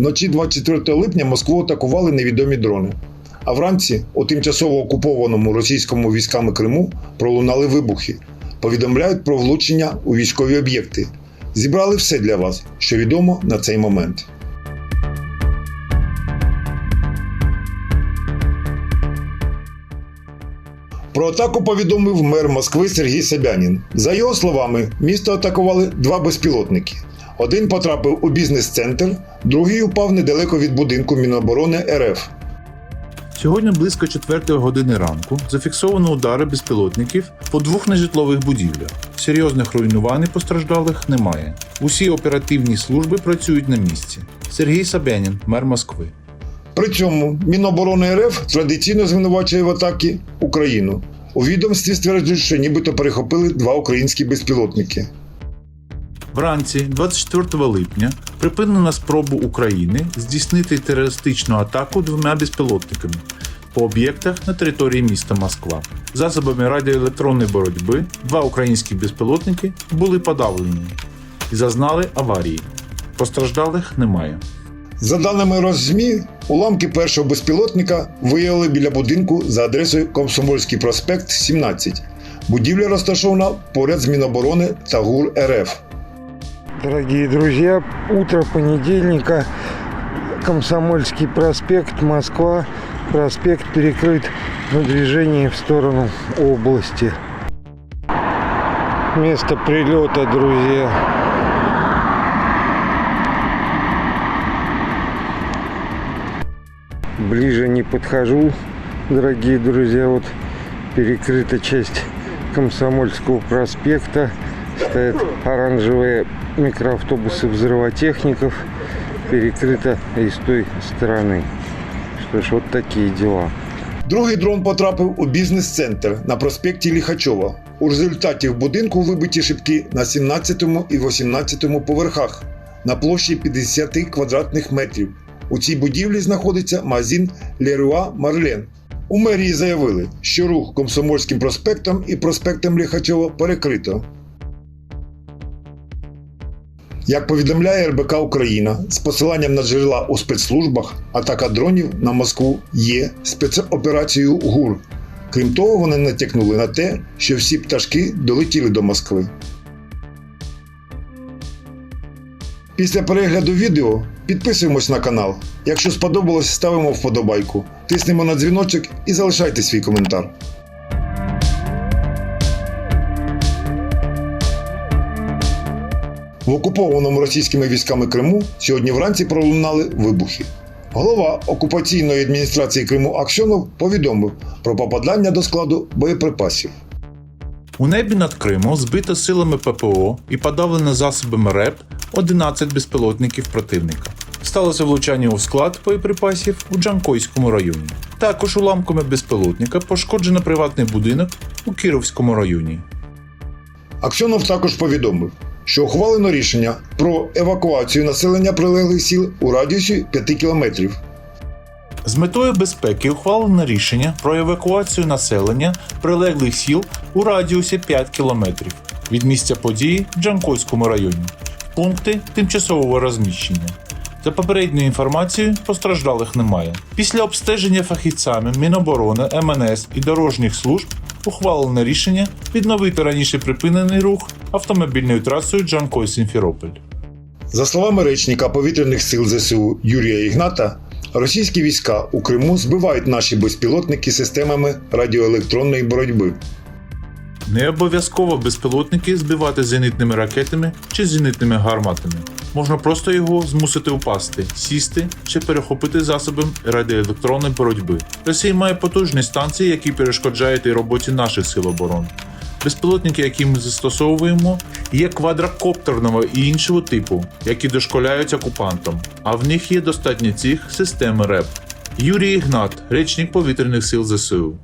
вночі 24 липня Москву атакували невідомі дрони. А вранці у тимчасово окупованому російському військами Криму пролунали вибухи. Повідомляють про влучення у військові об'єкти. Зібрали все для вас, що відомо на цей момент. Про атаку повідомив мер Москви Сергій Собянін. За його словами, місто атакували два безпілотники. Один потрапив у бізнес-центр, другий упав недалеко від будинку Міноборони РФ. Сьогодні близько 4 години ранку зафіксовано удари безпілотників по двох нежитлових будівлях. Серйозних руйнувань і постраждалих немає. Усі оперативні служби працюють на місці. Сергій Собянін, мер Москви. При цьому Міноборони РФ традиційно звинувачує в атаки Україну. У відомстві стверджують, що нібито перехопили два українські безпілотники. Вранці, 24 липня, припинена спробу України здійснити терористичну атаку двома безпілотниками по об'єктах на території міста Москва. Засобами радіоелектронної боротьби два українські безпілотники були подавлені і зазнали аварії. Постраждалих немає. За даними Роззмі, уламки першого безпілотника виявили біля будинку за адресою Комсомольський проспект 17. Будівля розташована поряд з Міноборони та ГУР РФ. Дорогие друзья, утро понедельника, Комсомольский проспект, Москва. Проспект перекрыт на движении в сторону области. Место прилета, друзья. Ближе не подхожу, дорогие друзья. Вот перекрыта часть Комсомольского проспекта. Стоят оранжевые микроавтобусы взрывотехников. Перекрыто и с той стороны. Что ж, вот такие дела. Другий дрон потрапив у бізнес-центр на проспекті Ліхачова. У результаті в будинку вибиті шибки на 17 і 18 поверхах на площі 50 квадратних метрів. У цій будівлі знаходиться магазин Леруа Марлен. У мерії заявили, що рух Комсомольським проспектом і проспектом Ліхачова перекрито. Як повідомляє РБК Україна, з посиланням на джерела у спецслужбах, атака дронів на Москву є спецоперацією ГУР. Крім того, вони натякнули на те, що всі пташки долетіли до Москви. Після перегляду відео підписуємось на канал. Якщо сподобалось, ставимо вподобайку, тиснемо на дзвіночок і залишайте свій коментар. В окупованому російськими військами Криму сьогодні вранці пролунали вибухи. Голова окупаційної адміністрації Криму Аксьонов повідомив про попадання до складу боєприпасів. У небі над Кримом збито силами ППО і подавлено засобами РЕП 11 безпілотників противника. Сталося влучання у склад боєприпасів у Джанкойському районі. Також уламками безпілотника пошкоджено приватний будинок у Кіровському районі. Аксьонов також повідомив, що ухвалено рішення про евакуацію населення прилеглих сіл у радіусі 5 кілометрів. З метою безпеки ухвалено рішення про евакуацію населення прилеглих сіл у радіусі 5 км від місця події в Джанкойському районі. Пункти тимчасового розміщення. За попередньою інформацією, постраждалих немає. Після обстеження фахівцями Міноборони, МНС і дорожніх служб ухвалено рішення відновити раніше припинений рух автомобільною трасою Джанкой-Сімферополь. За словами речника повітряних сил ЗСУ Юрія Ігната, російські війська у Криму збивають наші безпілотники системами радіоелектронної боротьби. Не обов'язково безпілотники збивати зенітними ракетами чи зенітними гарматами. Можна просто його змусити упасти, сісти чи перехопити засобом радіоелектронної боротьби. Росія має потужні станції, які перешкоджають і роботі наших сил оборони. Безпілотники, які ми застосовуємо, є квадрокоптерного і іншого типу, які дошколяють окупантам, а в них є достатньо цих систем РЕП. Юрій Ігнат, речник повітряних сил ЗСУ.